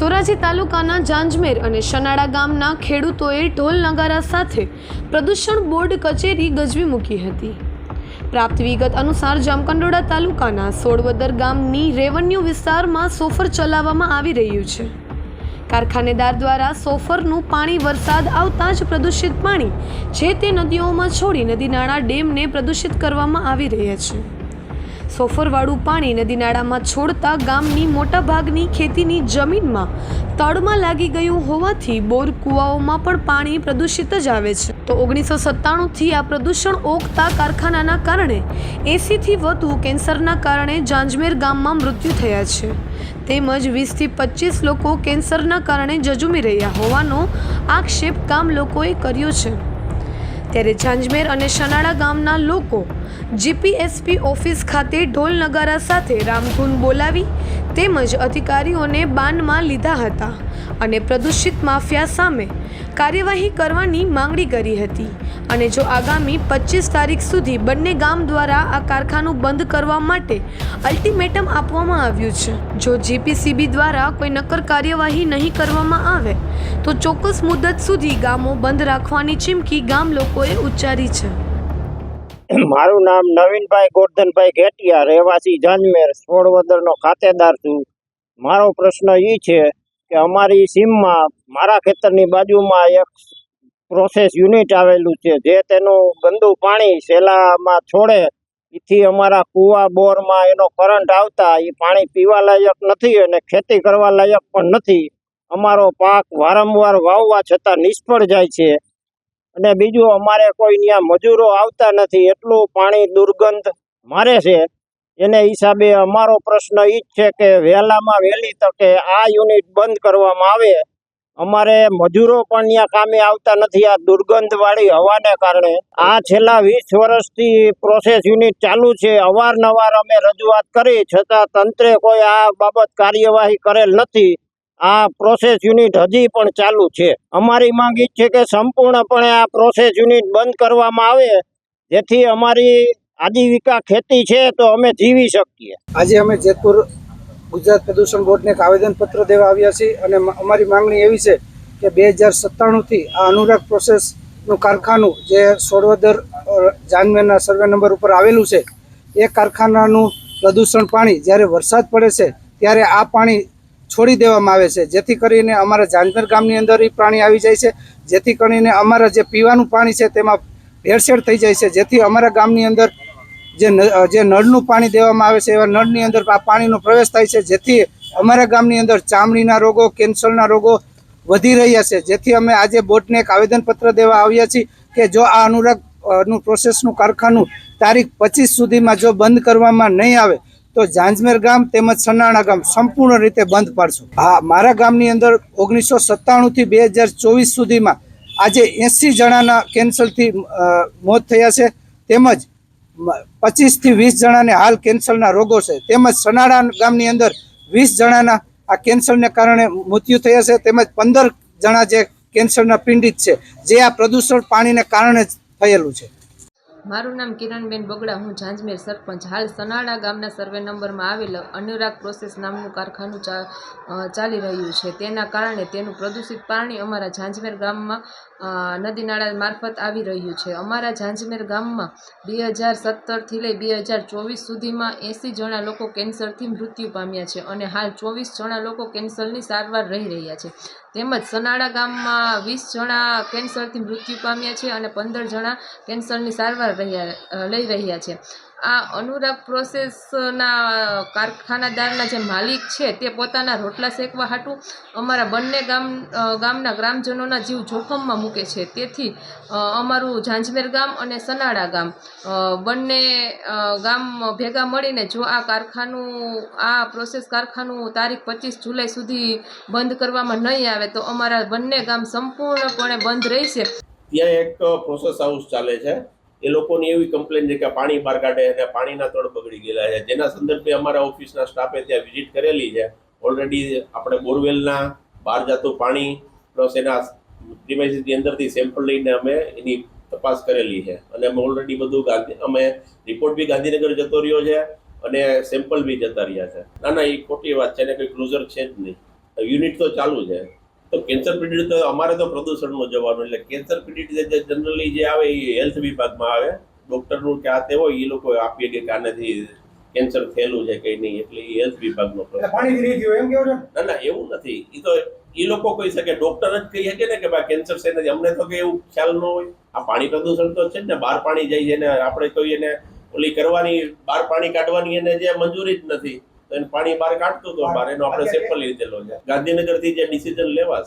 ધોરાજી તાલુકાના જાંજમેર અને શનાળા ગામના ખેડૂતોએ ઢોલ નગારા સાથે પ્રદૂષણ બોર્ડ કચેરી ગજવી મૂકી હતી. પ્રાપ્ત વિગત અનુસાર જામકંડોળા તાલુકાના સોળવદર ગામની રેવન્યુ વિસ્તારમાં સોફર ચલાવવામાં આવી રહ્યું છે. કારખાનેદાર દ્વારા સોફરનું પાણી વરસાદ આવતા જ પ્રદૂષિત પાણી જે તે નદીઓમાં છોડી નદી નાળા ડેમને પ્રદૂષિત કરવામાં આવી રહ્યા છે. સોફરવાળું પાણી નદી નાળામાં છોડતા ગામની મોટાભાગની ખેતીની જમીનમાં તળમાં લાગી ગયું હોવાથી બોર કૂવાઓમાં પણ પાણી પ્રદૂષિત જ આવે છે. તો ઓગણીસો સત્તાણુંથી આ પ્રદૂષણ ઓગતા કારખાનાના કારણે એંસીથી વધુ કેન્સરના કારણે જાંજમેર ગામમાં મૃત્યુ થયા છે. તેમજ વીસથી પચીસ લોકો કેન્સરના કારણે જજુમી રહ્યા હોવાનો આક્ષેપ ગામ લોકોએ કર્યો છે. ત્યારે જાંજમેર અને શનાળા ગામના લોકો જીપીએસપી ઓફિસ ખાતે ઢોલ નગારા સાથે રામધૂન બોલાવી તેમજ અધિકારીઓને બાનમાં લીધા હતા. અને પ્રદૂષિત માફિયા સામે કાર્યવાહી કરવાની માંગણી કરી હતી. અને જો આગામી પચીસ તારીખ સુધી બંને ગામ દ્વારા આ કારખાનું બંધ કરવા માટે અલ્ટિમેટમ આપવામાં આવ્યું છે, જો જીપીસીબી દ્વારા કોઈ નક્કર કાર્યવાહી નહીં કરવામાં આવે, તો ચોક્કસ મુદત સુધી ગામો બંધ રાખવાની ચીમકી ગામ લોકોએ ઉચ્ચારી છે. મારું નામ નવીનભાઈ ગોરધનભાઈ ઘેટિયા, રહેવાસી જાંજમેર સોળવદરનો ખાતેદાર છું. મારો પ્રશ્ન એ છે કે અમારી સીમમાં, મારા ખેતરની બાજુમાં એક પ્રોસેસ યુનિટ આવેલું છે, જે તેનું ગંદુ પાણી શેલામાં છોડે. એથી અમારા કૂવા બોરમાં એનો કરંટ આવતા, એ પાણી પીવા લાયક નથી અને ખેતી કરવા લાયક પણ નથી. અમારો પાક વારંવાર વાવવા છતાં નિષ્ફળ જાય છે. અને બીજું, અમારે કોઈ ત્યાં મજૂરો આવતા નથી, એટલું પાણી દુર્ગંધ મારે છે. એને હિસાબે અમારો પ્રશ્ન ઈ જ છે કે વહેલામાં વહેલી તકે આ યુનિટ બંધ કરવામાં આવે. અમારે મજૂરો પણ ત્યાં કામે આવતા નથી. આ દુર્ગંધવાળી હવાને કારણે. આ છેલ્લા વીસ વર્ષથી પ્રોસેસ યુનિટ ચાલુ છે. અવારનવાર અમે રજૂઆત કરી. છતાં તંત્રે કોઈ આ બાબત કાર્યવાહી કરેલ નથી. આ પ્રોસેસ યુનિટ હજી પણ ચાલુ છે. અમારી માંગ ઈ છે કે સંપૂર્ણપણે આ પ્રોસેસ યુનિટ બંધ કરવામાં આવે. જેથી અમારી આજીવિકા ખેતી છે તો અમે જીવી શકીએ. આજે અમે જેતપુર ગુજરાત પ્રદૂષણ બોર્ડને એક આવેદનપત્ર દેવા આવ્યા છીએ અને અમારી માંગણી એવી છે કે બે હજાર સત્તાણુંથી આ અનુરાગ પ્રોસેસનું કારખાનું જે સોળવદર જાનમેરના સર્વે નંબર ઉપર આવેલું છે, એ કારખાનાનું પ્રદૂષણ પાણી જ્યારે વરસાદ પડે છે ત્યારે આ પાણી છોડી દેવામાં આવે છે. જેથી કરીને અમારા જાનમેર ગામની અંદર એ પાણી આવી જાય છે. જેથી કરીને અમારા જે પીવાનું પાણી છે તેમાં ભેળસેળ થઈ જાય છે. જેથી અમારા ગામની અંદર જે જે નળનું પાણી દેવામાં આવે છે, એવા નળની અંદર આ પાણીનો પ્રવેશ થાય છે, જેથી અમારા ગામની અંદર ચામડીના રોગો, કેન્સરના રોગો વધી રહ્યા છે. જેથી અમે આજે બોર્ડને એક આવેદનપત્ર દેવા આવ્યા છીએ કે જો આ અનુરાગનું પ્રોસેસનું કારખાનું તારીખ પચીસ સુધીમાં જો બંધ કરવામાં નહીં આવે, તો જાંજમેર ગામ તેમજ સનાણા ગામ સંપૂર્ણ રીતે બંધ પાડશું. હા, મારા ગામની અંદર ઓગણીસો સત્તાણુંથી બે હજાર ચોવીસ સુધીમાં આજે એંસી જણાના કેન્સરથી મોત થયા છે. તેમજ પચીસથી વીસ જણાને હાલ કેન્સરના રોગો છે. તેમજ સનાડા ગામની અંદર વીસ જણાના આ કેન્સરને કારણે મૃત્યુ થયા છે. તેમજ પંદર જણા જે કેન્સરના પીડિત છે, જે આ પ્રદૂષણ પાણીને કારણે જ થયેલું છે. મારું નામ કિરણબેન બગડા, હું ઝાંઝમેર સરપંચ. હાલ સનાળા ગામના સર્વે નંબરમાં આવેલ અનુરાગ પ્રોસેસ નામનું કારખાનું ચાલી રહ્યું છે. તેના કારણે તેનું પ્રદૂષિત પાણી અમારા ઝાંઝમેર ગામમાં નદી નાળા મારફત આવી રહ્યું છે. અમારા ઝાંઝમેર ગામમાં બે હજાર સત્તરથી લઈ બે હજાર ચોવીસ સુધીમાં એંસી જણા લોકો કેન્સરથી મૃત્યુ પામ્યા છે અને હાલ ચોવીસ જણા લોકો કેન્સરની સારવાર રહી રહ્યા છે. તેમજ સનાળા ગામમાં વીસ જણા કેન્સરથી મૃત્યુ પામ્યા છે અને પંદર જણા કેન્સરની સારવાર રહ્યા લઈ રહ્યા છે. આ અનુરાગ પ્રોસેસના કારખાનાદારના જે માલિક છે તે પોતાના રોટલા શેકવા હાટું અમારા બંને ગામ ગામના ગ્રામજનોના જીવ જોખમમાં મૂકે છે. તેથી અમારું ઝાંઝમેર ગામ અને સનાડા ગામ બંને ગામ ભેગા મળીને જો આ કારખાનું, આ પ્રોસેસ કારખાનું તારીખ પચીસ જુલાઈ સુધી બંધ કરવામાં નહીં આવે, તો અમારા બંને ગામ સંપૂર્ણપણે બંધ રહેશે. ત્યાં એક પ્રોસેસ હાઉસ ચાલે છે. એ લોકોની એવી કમ્પ્લેન છે કે પાણી બહાર કાઢે અને પાણીના તળ બગડી ગયેલા છે. જેના સંદર્ભે અમારા ઓફિસના સ્ટાફે ત્યાં વિઝિટ કરેલી છે. ઓલરેડી આપણે બોરવેલના બહાર જતું પાણી પ્લસ એના પ્રિમાઇસીસની અંદરથી સેમ્પલ લઈને અમે એની તપાસ કરેલી છે. અને અમે ઓલરેડી બધું ગાંધી, અમે રિપોર્ટ બી ગાંધીનગર જતો રહ્યો છે અને સેમ્પલ બી જતા રહ્યા છે. ના ના, એ ખોટી વાત છે ને, કંઈ ક્લુઝર છે જ નહીં. યુનિટ તો ચાલુ છે. તો કેન્સર પીડિત તો અમારે તો પ્રદૂષણમાં જવાનું એટલે કેન્સર પીડિત જે જનરલી જે આવે એ હેલ્થ વિભાગમાં આવે. ડૉક્ટરનું કે આ તે હોય એ લોકો આપીએ કે કાનેથી કેન્સર થયેલું છે કે નહીં એટલે એ હેલ્થ વિભાગનો ના ના એવું નથી. એ તો એ લોકો કહી શકે ડોક્ટર જ કહી શકે ને કે ભાઈ કેન્સર છે નથી અમને તો કે એવું ખ્યાલ ન હોય. આ પાણી પ્રદૂષણ તો છે ને બહાર પાણી જાય છે ને આપણે કહીએ ને ઓલી કરવાની બહાર પાણી કાઢવાની એને જે મંજૂરી જ નથી. તો એને પાણી બહાર કાઢતું તો બહાર એનો આપણે સેમ્પલ લીધેલો છે. ગાંધીનગરથી જે ડિસિઝન લેવાશે